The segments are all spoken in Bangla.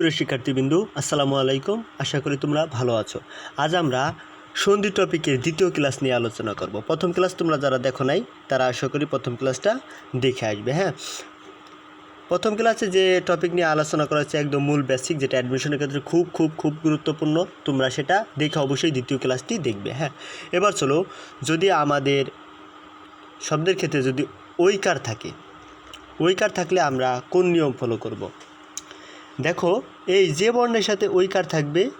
প্রিয় শিক্ষার্থীবৃন্দু, আসসালামু আলাইকুম। আশা করি তোমরা ভালো আছো। আজ আমরা সন্ধি টপিকের দ্বিতীয় ক্লাস নিয়ে আলোচনা করব। প্রথম ক্লাস তোমরা যারা দেখো নাই, তারা আশা করি প্রথম ক্লাসটা দেখে আসবে হ্যাঁ? প্রথম ক্লাসে যে টপিক নিয়ে আলোচনা করা হচ্ছে, একদম মূল বেসিক যেটা অ্যাডমিশনের ক্ষেত্রে খুব খুব খুব গুরুত্বপূর্ণ, তোমরা সেটা দেখে অবশ্যই দ্বিতীয় ক্লাসটি দেখবে হ্যাঁ? এবার চলো, যদি আমাদের শব্দের ক্ষেত্রে যদি ঐকার থাকে, ঐকার থাকলে আমরা কোন নিয়ম ফলো করব? দেখো, এই যে বর্ণের সাথে ঐকার থাকবে,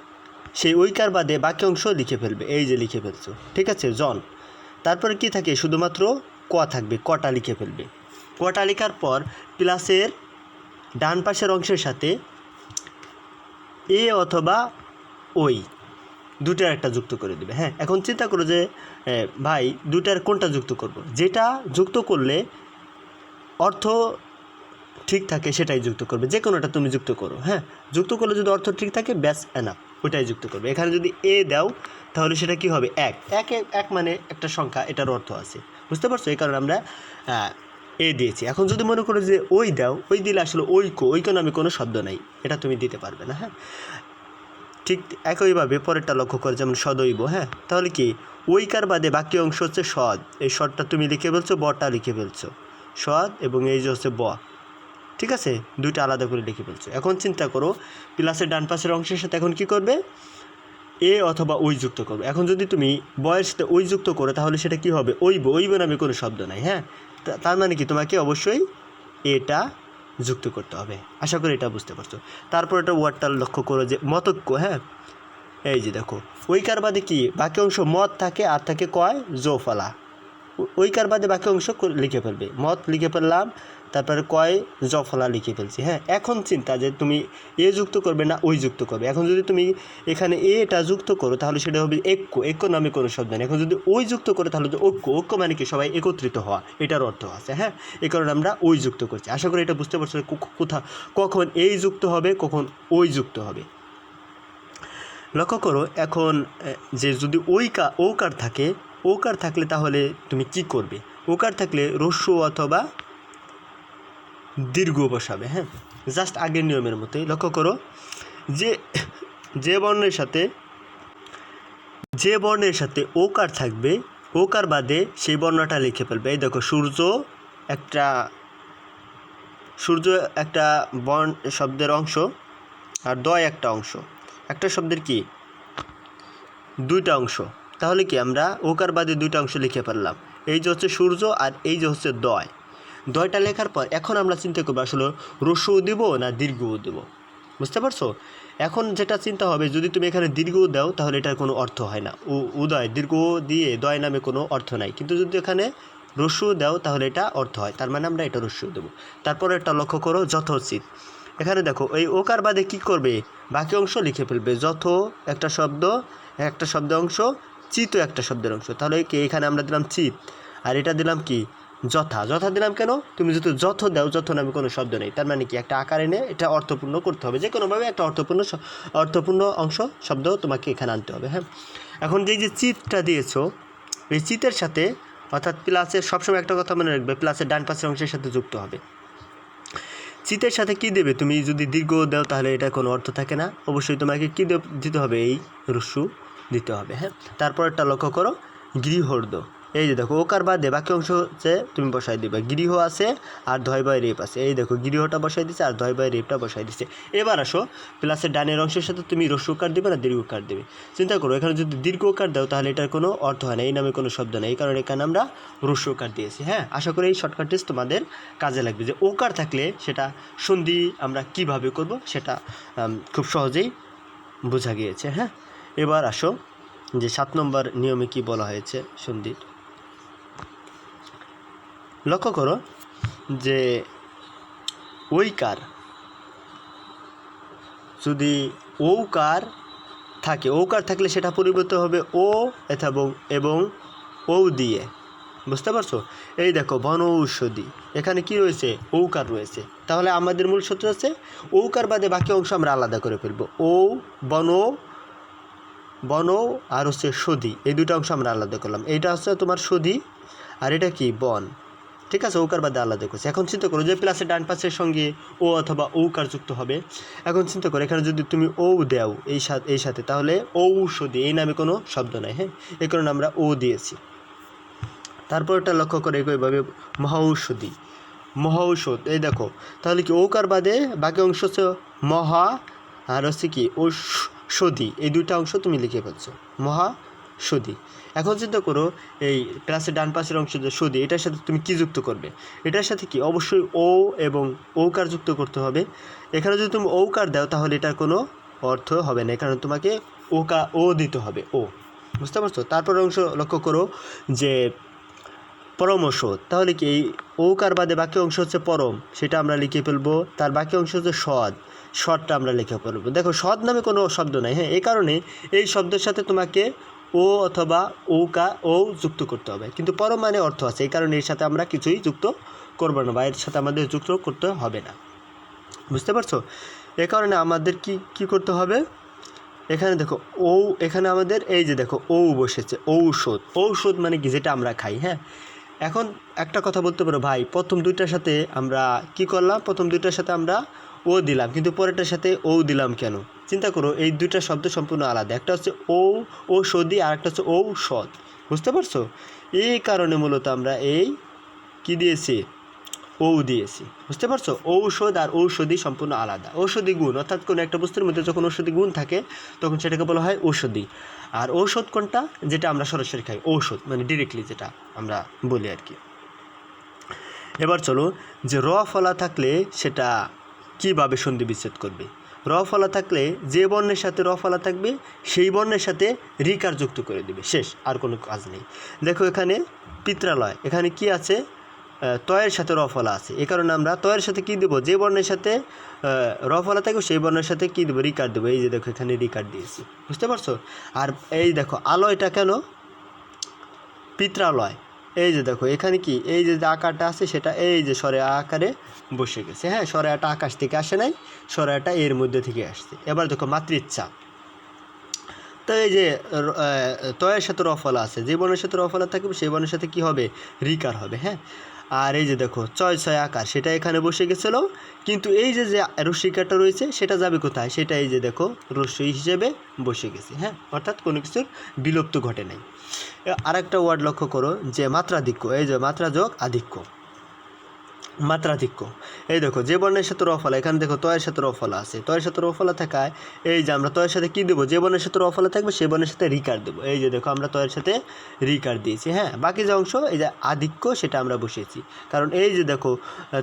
সেই ঐকার বাদে বাকি অংশ লিখে ফেলবে। এই যে লিখে ফেলছো, ঠিক আছে? জন। তারপরে কি থাকে? শুধুমাত্র ক থাকবে, কটা লিখে ফেলবে। কটা লেখার পর প্লাসের ডান পাশের অংশের সাথে এ অথবা ওই দুটার একটা যুক্ত করে দেবে। হ্যাঁ এখন চিন্তা করো যে ভাই, দুটার কোনটা যুক্ত করব? যেটা যুক্ত করলে অর্থ ঠিক থাকে সেটাই যুক্ত করবে, যে কোনোটা তুমি যুক্ত করো হ্যাঁ? যুক্ত করলে যদি অর্থ ঠিক থাকে, ব্যাস এনাফ ওটাই যুক্ত করবে। এখানে যদি এ দাও, তাহলে সেটা কি হবে? এক। এক এক- মানে একটা সংখ্যা, এটার অর্থ আছে। বুঝতে পারছ? এই কারণে আমরা এ দিয়েছি। এখন যদি মনে করো যে ওই দাও, ওই দিলে আসলে ঐক্য ঐক্য নামে কোনো শব্দ নাই, এটা তুমি দিতে পারবে না হ্যাঁ? ঠিক একইভাবে পরেরটা লক্ষ্য করে, যেমন সদৈব হ্যাঁ? তাহলে কি? ঐকার বাদে বাকি অংশ হচ্ছে সদ এই সদটা তুমি লিখে ফেলছো, বটা লিখে ফেলছো। সদ এবং এই যে হচ্ছে ব। ঠিক আছে? দুইটা আলাদা করে লিখে ফেলছো। এখন চিন্তা করো, প্লাসের ডান পাশের অংশের সাথে এখন কি করবে? এ অথবা ওই যুক্ত করবে। এখন যদি তুমি বয়ের সাথে ওই যুক্ত করো, তাহলে সেটা কি হবে? ওইব ওইব নামে কোনো শব্দ নাই হ্যাঁ? তার মানে কি? তোমাকে অবশ্যই এটা যুক্ত করতে হবে। আশা করি এটা বুঝতে পারছ। তারপর এটা ওয়ার্ডটা লক্ষ্য করো যে মতক্য হ্যাঁ? এই যে দেখো ওইকার বাদে কি? বাকি অংশ মত থাকে, আর থাকে কয়? জোফালা। ওইকার বাদে বাকি অংশ লিখে ফেলবে। মত লিখে ফেললাম তারপরে কয়? জফলা লিখে ফেলছি হ্যাঁ? এখন চিন্তা যে তুমি এ যুক্ত করবে না ওই যুক্ত করবে। এখন যদি তুমি এখানে এটা যুক্ত করো, তাহলে সেটা হবে ঐক্য ঐক্য নামে কোনো শব্দ নেই এখন যদি ওই যুক্ত করে, তাহলে যে ঐক্য ঐক্য মানে কি? সবাই একত্রিত হওয়া, এটার অর্থ আছে হ্যাঁ? এই কারণে আমরা ওই যুক্ত করছি। আশা করি এটা বুঝতে পারছ কোথা, কখন এই যুক্ত হবে, কখন ওই যুক্ত হবে। লক্ষ্য করো, এখন যে যদি ওইকা ওকার থাকে ওকার থাকলে তাহলে তুমি কি করবে? ওকার থাকলে রস্য অথবা দীর্ঘ বসাবে হ্যাঁ? জাস্ট আগের নিয়মের মতোই। লক্ষ্য করো, যে যে বর্ণের সাথে, যে বর্ণের সাথে ওকার থাকবে, ওকার বাদে সেই বর্ণটা লিখে ফেলবে। এই দেখো, সূর্য একটা সূর্য একটা বর্ণ শব্দের অংশ আর দয় একটা অংশ। একটা শব্দের কি? দুইটা অংশ। তাহলে কি আমরা ওকার বাদে দুইটা অংশ লিখে ফেললাম। এই যে হচ্ছে সূর্য আর এই যে হচ্ছে দয়। দয়টা লেখার পর এখন আমরা চিন্তা করব আসলে রস্যও দিব না দীর্ঘও দেব। বুঝতে পারছ? এখন যেটা চিন্তা হবে, যদি তুমি এখানে দীর্ঘ দাও, তাহলে এটার কোনো অর্থ হয় না। উ, উদয়, দীর্ঘ দিয়ে দয় নামে কোনো অর্থ নাই। কিন্তু যদি এখানে রস্যু দাও, তাহলে এটা অর্থ হয়। তার মানে আমরা এটা রস্যু দেবো। তারপর একটা লক্ষ্য করো, যথোচিত। এখানে দেখো, এই ওকার বাদে কী করবে? বাকি অংশ লিখে ফেলবে। যথ একটা শব্দ একটা শব্দ অংশ, চিত একটা শব্দের অংশ। তাহলে কি এখানে আমরা দিলাম চিত? আর এটা দিলাম কি? যথা যথা দিলাম কেন? তুমি যদি যথ দাও, যথ নামে কোনো শব্দ নেই। তার মানে কি? একটা আকার এনে এটা অর্থপূর্ণ করতে হবে। যে কোনোভাবে একটা অর্থপূর্ণ অর্থপূর্ণ অংশ, শব্দ তোমাকে এখানে আনতে হবে হ্যাঁ? এখন যে যে চিতটা দিয়েছ, এই চিতের সাথে অর্থাৎ প্লাসের সবসময় একটা কথা মনে রাখবে, প্লাসের ডান পাশের অংশের সাথে যুক্ত হবে। চিতের সাথে কি দেবে? তুমি যদি দীর্ঘ দাও, তাহলে এটা কোনো অর্থ থাকে না। অবশ্যই তোমাকে কী দিতে হবে? এই রস্যু দিতে হবে হ্যাঁ? তারপর একটা লক্ষ্য করো গৃহর্দ এই যে দেখো, ওকার বাদে বাকি অংশ হচ্ছে তুমি বসাই দিবে। গৃহ আছে আর ধয় বয় রেপ আছে। এই দেখো, গৃহটা বসাই দিচ্ছে আর ধয় বয় রেপটা বসাই দিচ্ছে এবার আসো, প্লাসের ডানের অংশের সাথে তুমি রস্যকার দেবে না দীর্ঘকার দেবে? চিন্তা করো, এখানে যদি দীর্ঘকার দাও, তাহলে এটার কোনো অর্থ হয় না। এই নামে কোনো শব্দ নেই, এই কারণে এখানে আমরা রস্যকার দিয়েছি হ্যাঁ? আশা করি এই শর্টকাট টেস্ট তোমাদের কাজে লাগবে যে ওকার থাকলে সেটা সন্ধি আমরা কীভাবে করব সেটা খুব সহজেই বোঝা গিয়েছে হ্যাঁ? এবার আসো, যে সাত নম্বর নিয়মে কি বলা হয়েছে সন্ধির? লক্ষ্য করো যে ওইকার যদি ঔকার থাকে ঔকার থাকলে সেটা পরিবর্তন হবে ও এবং এবং ও দিয়ে। বুঝতে পারছ? এই দেখো, বন ঔষধি। এখানে কি রয়েছে? ঔকার রয়েছে। তাহলে আমাদের মূল সূত্র আছে ঔকার বাদে বাকি অংশ আমরা আলাদা করে ফেলব। ও বন বন আর হচ্ছে সধি। এই দুটো অংশ আমরা আলাদা করলাম। এইটা হচ্ছে তোমার সধি, আর এটা কি? বন। ঠিক আছে ঔকার বাদে আলাদা করছে এখন চিন্তা করো যে প্লাসের ডান পাশের সঙ্গে ও অথবা ঔকার যুক্ত হবে। এখন চিন্তা করো, এখানে যদি তুমি ও দেও এই সাথে এই সাথে, তাহলে ঔষধি এই নামে কোনো শব্দ নাই হ্যাঁ? এই কারণে আমরা ও দিয়েছি। তারপর এটা লক্ষ্য করে একইভাবে মহাঔষধি মহাঔষধ এই দেখো, তাহলে কি ওকার বাদে বাকি অংশ হচ্ছে মহা, আর হচ্ছে কি ঔষধি এই দুইটা অংশ তুমি লিখে ফেলছো। মহাষধি এখন চিন্তা করো, এই ক্লাসের ডান পাশের অংশ যে সদি, এটার সাথে তুমি কি যুক্ত করবে? এটার সাথে কি? অবশ্যই ও এবং ঔকার যুক্ত করতে হবে। এখানে যদি তুমি ঔকার দাও, তাহলে এটার কোনো অর্থ হবে না, কারণ তোমাকে ওকা ও দিতে হবে ও বুঝতে পারছ? তারপর অংশ লক্ষ্য করো যে পরমশ তাহলে কি এই ঔকার বাদে বাকি অংশ হচ্ছে পরম? সেটা আমরা লিখে ফেলব। তার বাকি অংশ হচ্ছে সদ সদটা আমরা লিখে ফেলব। দেখো সদ নামে কোনো শব্দ নাই। হ্যাঁ এই কারণে এই শব্দের সাথে তোমাকে ও অথবা ঔকা ও যুক্ত করতে হবে। কিন্তু পরম মানে অর্থ আছে, এই কারণে এর সাথে আমরা কিছুই যুক্ত করব না বা এর সাথে আমাদের যুক্ত করতে হবে না। বুঝতে পারছ? এ কারণে আমাদের কি কি করতে হবে? এখানে দেখো ও এখানে আমাদের এই যে দেখো ও বসেছে, ঔষধ। ঔষধ মানে কি? যেটা আমরা খাই হ্যাঁ? এখন একটা কথা বলতে পারো, ভাই, প্রথম দুইটার সাথে আমরা কি করলাম? প্রথম দুইটার সাথে আমরা ও দিলাম, কিন্তু পরেরটার সাথে ও দিলাম কেন? চিন্তা করো, এই দুইটা শব্দ সম্পূর্ণ আলাদা। একটা হচ্ছে ও ঔষধি আর একটা হচ্ছে ও ঔষধ বুঝতে পারছ? এই কারণে মূলত আমরা এই কি দিয়েছি? ও দিয়েছি। বুঝতে পারছ? ঔষধ আর ঔষধি সম্পূর্ণ আলাদা। ঔষধি গুণ, অর্থাৎ কোনো একটা বস্তুর মধ্যে যখন ঔষধি গুণ থাকে, তখন সেটাকে বলা হয় ঔষধি। আর ঔষধ কোনটা? যেটা আমরা সরাসরি খাই, ঔষধ মানে ডিরেক্টলি যেটা আমরা বলি আর কি। এবার চলো, যে র ফলা থাকলে সেটা কীভাবে সন্ধি বিচ্ছেদ করবে? র ফলা থাকলে যে বর্ণের সাথে র ফলা থাকবে, সেই বর্ণের সাথে রিকার যুক্ত করে দেবে। শেষ, আর কোনো কাজ নেই। দেখো এখানে পিত্রালয়, এখানে কি আছে? তয়ের সাথে র ফলা আছে। এই কারণে আমরা তয়ের সাথে কি দেবো? যে বর্ণের সাথে র ফলা থাকবে, সেই বর্ণের সাথে কি দেবো? রিকার দেবো। এই যে দেখো, এখানে রিকার দিয়েছি। বুঝতে পারছ? আর এই দেখো, আলয়টা কেন? পিত্রালয়। এই যে দেখো, এখানে কি? এই যে আকারটা আছে, সেটা এই যে সরে আকারে বসে গেছে। হ্যাঁ সরেয়াটা আকাশ থেকে আসে নাই, সরেয়াটা এর মধ্যে থেকে আসছে। এবার দেখো মাতৃচ্ছা তো এই যে তয়ের সাথে রফলা আছে, যে বনের সাথে রফলা থাকবে, সেই বনের সাথে কী হবে? রিকার হবে হ্যাঁ? আর এই যে দেখো, ছয় ছয় আকার, সেটা এখানে বসে গেছিল। কিন্তু এই যে যে রশ্মিকাটা রয়েছে, সেটা যাবে কোথায়? সেটা এই যে দেখো, রশ্মি হিসেবে বসে গেছে হ্যাঁ? অর্থাৎ কোনো কিছুর বিলুপ্ত ঘটে নাই। আর একটা ওয়ার্ড লক্ষ্য করো, যে মাত্রাধিক্য, এই যে মাত্রা যোগ আধিক্য। মাত্রাধিক্য। এই দেখো, যে বর্ণের সাথে রফলা, এখানে দেখো তয়ের সাথে রফলা আছে। তয়ের সাথে রফলা থাকায় এই যে আমরা তয়ের সাথে কী দেবো? যে বর্ণের সাথে রফলা থাকবে সেই বর্ণের সাথে রিকার দেবো। এই যে দেখো, আমরা তয়ের সাথে রিকার দিয়েছি হ্যাঁ? বাকি যে অংশ, এই যে আধিক্য, সেটা আমরা বসিয়েছি। কারণ এই যে দেখো,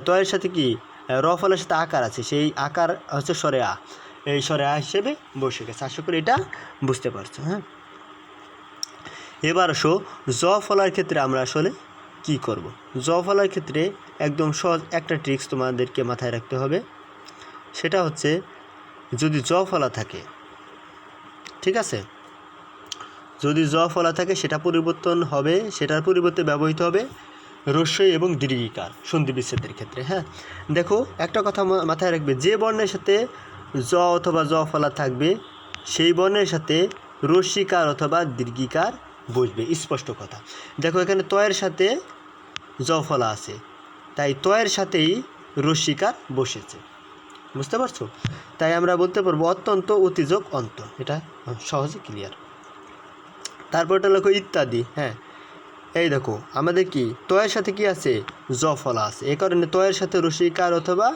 তয়ের সাথে কি, রফলের সাথে আকার আছে, সেই আকার হচ্ছে সরে আ। এই সরে আ হিসেবে বসে গেছে। আশা করি এটা বুঝতে পারছ হ্যাঁ? এবার আসো, জ ফলার ক্ষেত্রে আমরা আসলে কি করব? জ ফলার ক্ষেত্রে একদম সহজ একটা ট্রিক্স তোমাদেরকে মাথায় রাখতে হবে। সেটা হচ্ছে, যদি জ ফলা থাকে, ঠিক আছে? যদি জ ফলা থাকে, সেটা পরিবর্তন হবে, সেটার পরিবর্তে ব্যবহৃত হবে রস্যই এবং দীর্ঘিকার সন্ধি বিচ্ছেদের ক্ষেত্রে হ্যাঁ? দেখো, একটা কথা মাথায় রাখবে, যে বর্ণের সাথে জ অথবা জ ফলা থাকবে, সেই বর্ণের সাথে রস্যিকার অথবা দীর্ঘিকার বসবে, স্পষ্ট কথা। দেখো এখানে তয়ের সাথে জ ফলা আছে। তাই তয়ের সাথেই রস্যিকার বসেছে। বুঝতে পারছ? তাই আমরা বলতে পারব অত্যন্ত অতিযোগ অন্ত এটা সহজে ক্লিয়ার তারপরটা লেখো ইত্যাদি হ্যাঁ। এই দেখো, আমাদের কি, তয়ের সাথে কি আছে? জ ফলা আছে। এ কারণে তয়ের সাথে রসিকার অথবা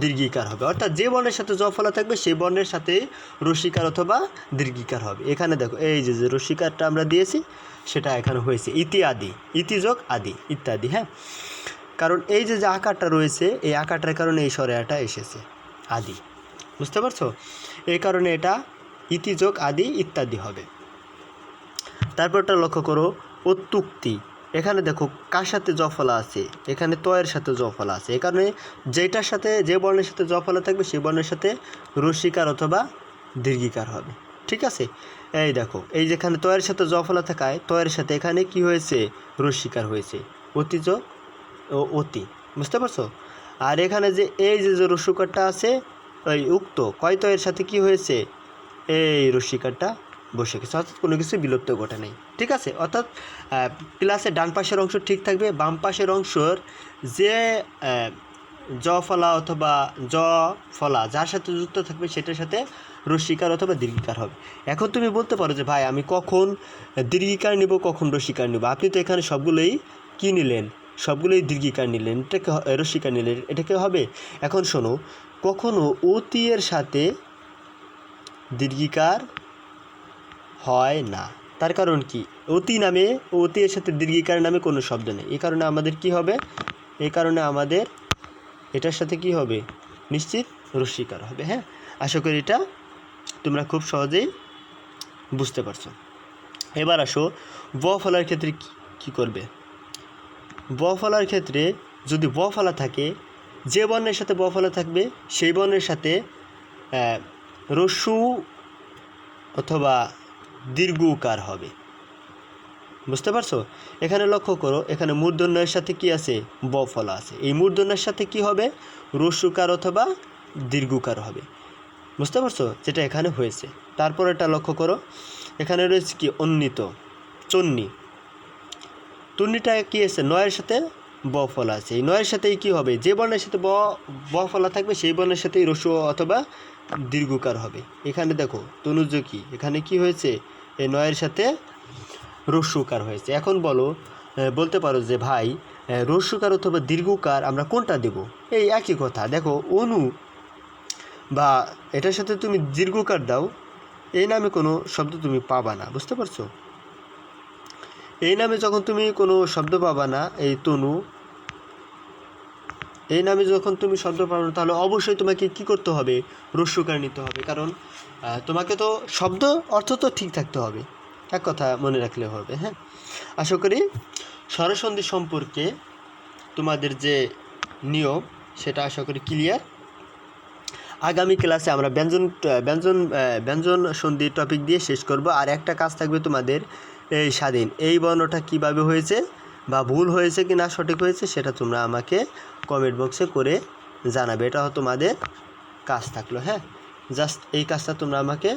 দীর্ঘিকার হবে। অর্থাৎ যে বর্ণের সাথে জ ফলা থাকবে, সেই বর্ণের সাথে রসিকার অথবা দীর্ঘিকার হবে। এখানে দেখো, এই যে যে রসিকারটা আমরা দিয়েছি, সেটা এখানে হয়েছে। ইতি আদি ইতিযোগ আদি, ইত্যাদি হ্যাঁ? কারণ এই যে যে আকারটা রয়েছে, এই আকারটার কারণে এই সরেয়াটা এসেছে, আদি। বুঝতে পারছ? এই কারণে এটা ইতিযোগ আদি, ইত্যাদি হবে। তারপরটা লক্ষ্য করো অত্যুক্তি এখানে দেখো কার সাথে জফলা আছে? এখানে তয়ের সাথে জফলা আছে। এই কারণে যেটার সাথে, যে বর্ণের সাথে জফলা থাকবে, সেই বর্ণের সাথে রসিকার অথবা দীর্ঘিকার হবে। ঠিক আছে? এই দেখো, এই যেখানে তয়ের সাথে জফলা থাকায়, তয়ের সাথে এখানে কি হয়েছে? রসিকার হয়েছে। ও অতি। বুঝতে পারছ? আর এখানে যে এই যে যে রসিকারটা আছে ওই উক্ত, কয় তয়ের সাথে কি হয়েছে? এই রসিকারটা বসে গেছে। অর্থাৎ কোনো কিছু বিলুপ্ত ঘটে নেই। ঠিক আছে? অর্থাৎ ক্লাসের ডান পাশের অংশ ঠিক থাকবে, বাম পাশের অংশর যে জ ফলা অথবা জ ফলা, যার সাথে যুক্ত থাকবে সেটার সাথে রস্বীকার অথবা দীর্ঘিকার হবে। এখন তুমি বলতে পারো যে, ভাই, আমি কখন দীর্ঘিকার নিব, কখন রস্বীকার নিব? আপনি তো এখানে সবগুলোই কী নিলেন? সবগুলোই দীর্ঘিকার নিলেন। এটাকে রস্বীকার নিলেন। এটাকে হবে? এখন শোনো, কখনো অতি এর সাথে দীর্ঘিকার হয় না। তার কারণ কি? অতি নামে, অতি এর সাথে দীর্ঘিকার নামে কোনো শব্দ নেই। এই কারণে আমাদের কি হবে? এই কারণে আমাদের এটার সাথে কি হবে? নিশ্চিত রস্বীকার হবে হ্যাঁ? আশা করি এটা তোমরা খুব সহজেই বুঝতে পারছ। এবার আসো, ব ফলার ক্ষেত্রে কি- করবে? ব ফলার ক্ষেত্রে যদি ব ফলা থাকে, যে বর্ণের সাথে ব ফলা থাকবে, সেই বর্ণের সাথে রস্যু অথবা দীর্ঘ উকার হবে। বুঝতে পারছ? এখানে লক্ষ্য করো, এখানে মূর্ধন্যের সাথে কি আছে? ব ফলা আছে। এই মূর্ধন্যের সাথে কি হবে? রস্যুকার অথবা দীর্ঘকার হবে। বুঝতে পারছ? যেটা এখানে হয়েছে। তারপর এটা লক্ষ্য করো। এখানে রয়েছে কি? অন্বিত। চন্নি। তন্নিটা কি আছে? নয়ের সাথে ব ফলা আছে। এই নয়ের সাথেই কি হবে? যে বর্ণের সাথে ব ব ফলা থাকবে, সেই বর্ণের সাথেই রসু অথবা দীর্ঘকার হবে। এখানে দেখো, তনুজ কি? এখানে কি হয়েছে? এই নয়ের সাথে রস্যুকার হয়েছে। এখন বলো বলতে পারো যে ভাই রস্যুকার অথবা দীর্ঘকার আমরা কোনটা দেব? এই একই কথা। দেখো, অনু বা এটার সাথে তুমি দীর্ঘকার দাও, এই নামে কোনো শব্দ তুমি পাবা না, বুঝতে পারছ? এই নামে যখন তুমি কোনো শব্দ পাবা না, এই তনু এই নামে যখন তুমি শব্দ পাবে তাহলে অবশ্যই তোমাকে কি করতে হবে? রস্যকার নিতে হবে। কারণ তোমাকে তো শব্দ অর্থ তো ঠিক থাকতে হবে। এক কথা মনে রাখলে হবে হ্যাঁ? আশা করি স্বরসন্ধি সম্পর্কে তোমাদের যে নিয়ম, সেটা আশা করি ক্লিয়ার আগামী ক্লাসে আমরা ব্যঞ্জন ব্যঞ্জন ব্যঞ্জন সন্ধি টপিক দিয়ে শেষ করব। আর একটা কাজ থাকবে তোমাদের, এই স্বাধীন। এই বর্ণটা কীভাবে হয়েছে? বা ভুল হয়েছে কি না, সঠিক হয়েছে সেটা তোমরা আমাকে কমেন্ট বক্সে করে জানাবে। এটা তোমাদের কাজ থাকল হ্যাঁ? জাস্ট এই কাজটা তোমরা আমাকে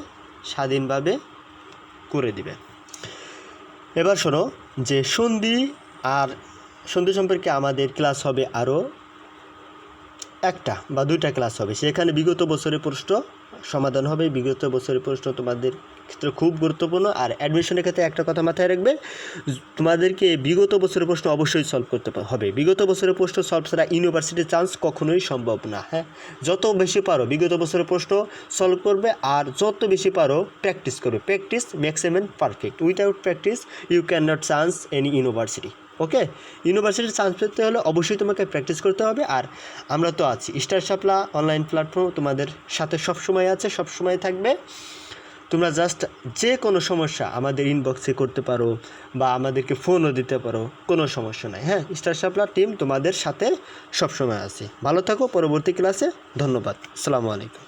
স্বাধীনভাবে করে দিবে। এবার শোনো, যে সন্ধি আর সন্ধি সম্পর্কে আমাদের ক্লাস হবে আরও একটা বা দুইটা ক্লাস হবে। সেখানে বিগত বছরের প্রশ্ন সমাধান হবে। বিগত বছরের প্রশ্ন তোমাদের ক্ষেত্রে খুব গুরুত্বপূর্ণ। আর অ্যাডমিশনের ক্ষেত্রে একটা কথা মাথায় রাখবে, তোমাদেরকে বিগত বছরের প্রশ্ন অবশ্যই সলভ করতে হবে। বিগত বছরের প্রশ্ন সলভ ছাড়া ইউনিভার্সিটির চান্স কখনোই সম্ভব না হ্যাঁ? যত বেশি পারো বিগত বছরের প্রশ্ন সলভ করবে, আর যত বেশি পারো প্র্যাকটিস করবে। Practice maximum perfect without practice you can not chance any university okay ইউনিভার্সিটির চান্স পেতে হলে অবশ্যই তোমাকে প্র্যাকটিস করতে হবে। আর আমরা তো আছি। স্টার সাপলা অনলাইন প্ল্যাটফর্ম তোমাদের সাথে সবসময় আছে, সবসময় থাকবে। তোমরা জাস্ট যে কোনো সমস্যা আমাদের ইনবক্সে করতে পারো বা আমাদেরকে ফোনও দিতে পারো, কোনো সমস্যা নাই। হ্যাঁ স্টার সাপলা টিম তোমাদের সাথে সবসময় আছে। ভালো থাকো, পরবর্তী ক্লাসে ধন্যবাদ। আসসালামু আলাইকুম।